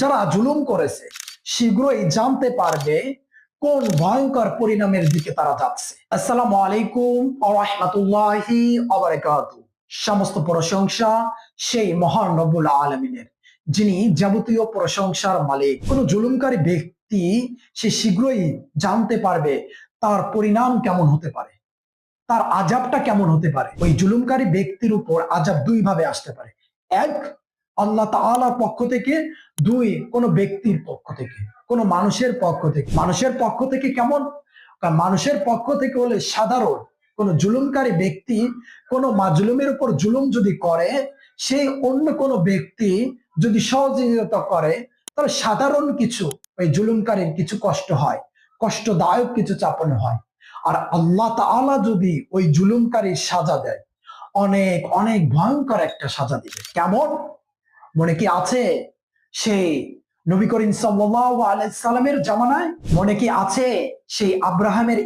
যারা জুলুম করেছে, শীঘ্রই জানতে পারবে কোন ভয়ঙ্কর পরিণামের দিকে তারা যাচ্ছে। আসসালামু আলাইকুম রাহমাতুল্লাহি সমস্ত প্রশংসা সেই মহান রব্বুল আলামিনের, যিনি যাবতীয় প্রশংসার মালিক। কোন জুলুমকারী ব্যক্তি সে শীঘ্রই জানতে পারবে তার পরিণাম কেমন হতে পারে। তার আজাবটা কেমন হতে পারে? ওই জুলুমকারী ব্যক্তির উপর আজাব দুই ভাবে আসতে পারে। এক, আল্লাহ তাআলার পক্ষ থেকে, দুই, কোন ব্যক্তির পক্ষ থেকে, কোন মানুষের পক্ষ থেকে। মানুষের পক্ষ থেকে কেমন? মানুষের পক্ষ থেকে হলে সাধারণ, কোন জুলুমকারী ব্যক্তি, কোন মাজলুমের উপর জুলুম যদি করে সেই অন্য কোন ব্যক্তি যদি সহযোগিতা করে, তাহলে সাধারণ কিছু, ওই জুলুমকারীর কিছু কষ্ট হয়, কষ্টদায়ক কিছু চাপানো হয়। আর আল্লাহ তাআলা যদি ওই জুলুমকারীর সাজা দেয়, অনেক অনেক ভয়ঙ্কর একটা সাজা দিবে। কেমন? মনে কি আছে? সেই নবী করিম সাল্লাহ আলাইসাল্লামের জামানায় মনে কি আছে? সেই আব্রাহামের